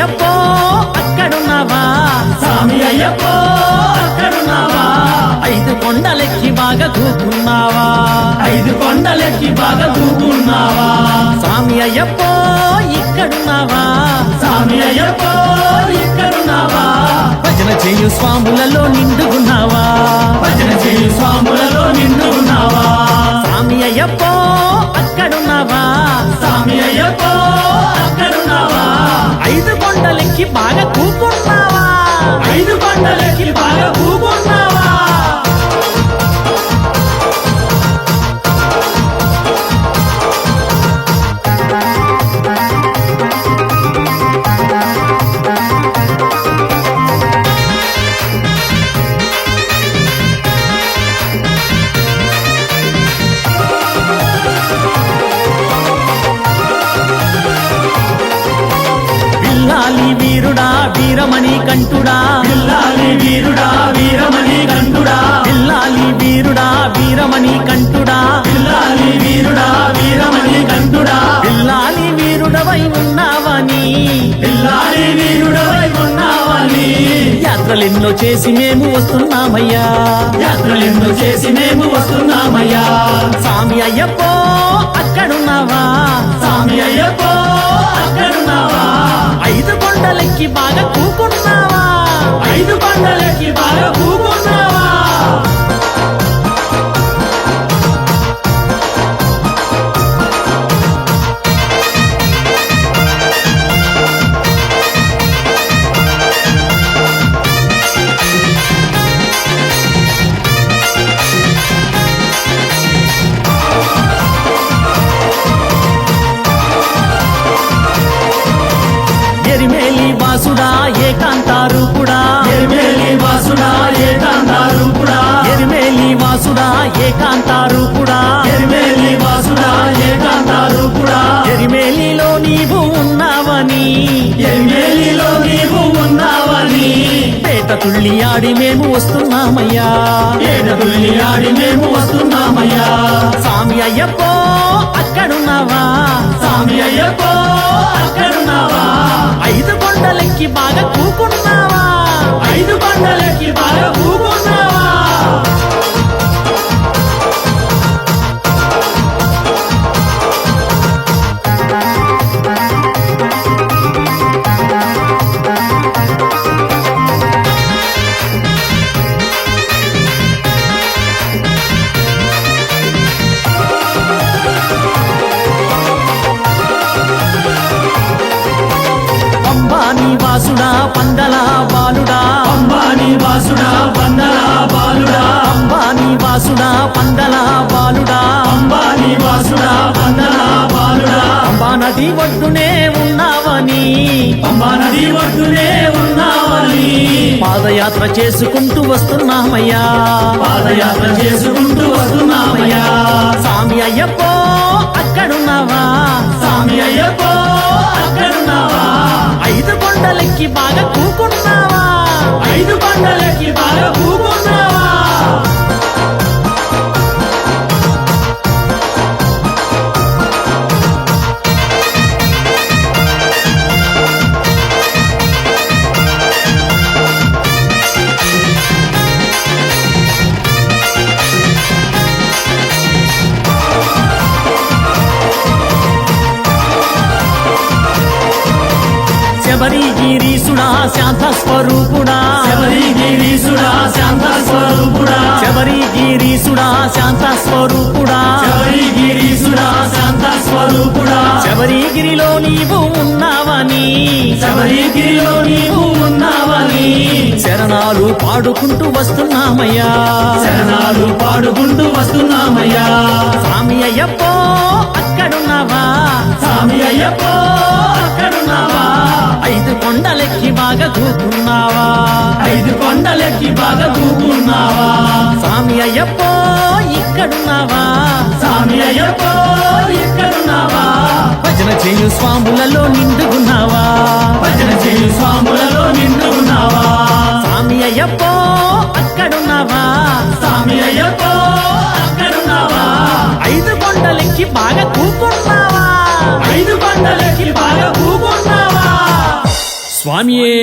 అయ్యప్పో అక్కడున్నావా? స్వామి అయ్యప్పో అక్కడున్నావా? ఐదు కొండలెక్కి బాగా దూకున్నావా? ఐదు కొండలెక్కి బాగా దూకున్నావా? స్వామి అయ్యప్పో ఇక్కడున్నావా? స్వామి అయ్యప్పో ఇక్కడున్నావా? భజన చేయు స్వాములలో నిండుకున్నావా భజన చేయు స్వాములలో నిండుకున్నావా స్వామి అయ్యప్పో అక్కడున్నావా? స్వామి అయ్యప్పో కొండలెక్కి బాగా కూకున్నావా ఐదు కొండలెక్కి బాగా కూకు పిల్లాలి వీరుడా వీరమణి కంటుడా. పిల్లాలి వీరుడా వీరమణి కంటుడా. పిల్లాలి వీరుడా వీరమణి కంటుడా. పిల్లాలి వీరుడా వీరమణి కంటుడా. పిల్లాలి వీరుడవై ఉన్నావని పిల్లాలి వీరుడవై ఉన్నావని యాత్రలెన్నో చేసి మేము వస్తున్నామయ్యా. యాత్రలెన్నో చేసి మేము వస్తున్నామయ్యా. స్వామి అయ్యప్పో అక్కడున్నావా? స్వామి అయ్యప్పో కొండలెక్కి బాగా కూకున్నావా? ఐదు కొండలెక్కి వాసుడా ఏకాంతారు కూడా. ఎరిమేలి వాసుడా ఏకాంతారు కూడా. ఎరిమేలి వాసుడా ఏకాంతారు కూడా. ఎరిమేలి వాసుడా ఏకాంతారు కూడా. ఎరిమేలిలో నీవు ఉన్నావని. ఎరిమేలిలో నీవు ఉన్నావని. పేట తుళ్ళి ఆడి మేము వస్తున్నామయ్యా. ఏడతుల్లి ఆడి మేము వస్తున్నామయ్యా. స్వామి అయ్యప్పో అక్కడున్నావా? స్వామి అయ్యప్పో అక్కడున్నావా? కొండలెక్కి బాగా కూకున్నావా వాసుడా పందల బాలుడా. అంబాని వాసుడా వందల బాలుడా. అంబానీ వాసుడా పందల బాలుడా. అంబాని వాసుడా వందల బాలుడా. అంబా నది ఒడ్డునే ఉన్నావని. అంబా నది ఒడ్డునే ఉన్నావని. పాదయాత్ర చేసుకుంటూ వస్తున్నామయ్యా. పాదయాత్ర చేసుకుంటూ వస్తున్నామయ్యా. స్వామి అయ్యప్పో అక్కడున్నావా? కొండలెక్కి బాగా కూకున్నావా? ఐదు కొండలెక్కి బాగా కూకున్నావా? శబరి గిరీసుడా శాంత స్వరూపుడా. శబరి గిరీసుడా శాంత స్వరూపుడా. శబరి గిరీసుడా శాంత స్వరూపుడా. శబరి గిరీసుడా శాంత స్వరూపుడా. శబరిగిరిలో నీవు ఉన్నావని. శబరిగిరిలో నీవు ఉన్నావని. శరణాలు పాడుకుంటూ వస్తున్నామయ్యా. శరణాలు పాడుకుంటూ వస్తున్నామయ్యా. స్వామి అయ్యప్పో అక్కడున్నావా? స్వామి అయ్యప్పో బాగా కూకున్నావా? ఐదు కొండలెక్కి బాగా కూకున్నావా? స్వామి అయ్యప్పో ఇక్కడున్నావా? స్వామి అయ్యప్పో ఇక్కడున్నావా? భజన చేయు స్వాములలో నిండుకున్నావా భజన చేయి స్వాములలో నిండు ఉన్నావా స్వామి అయ్యప్పో అక్కడున్నావా? స్వామి అయ్యప్పో అక్కడున్నావా? ఐదు కొండలెక్కి బాగా స్వామియే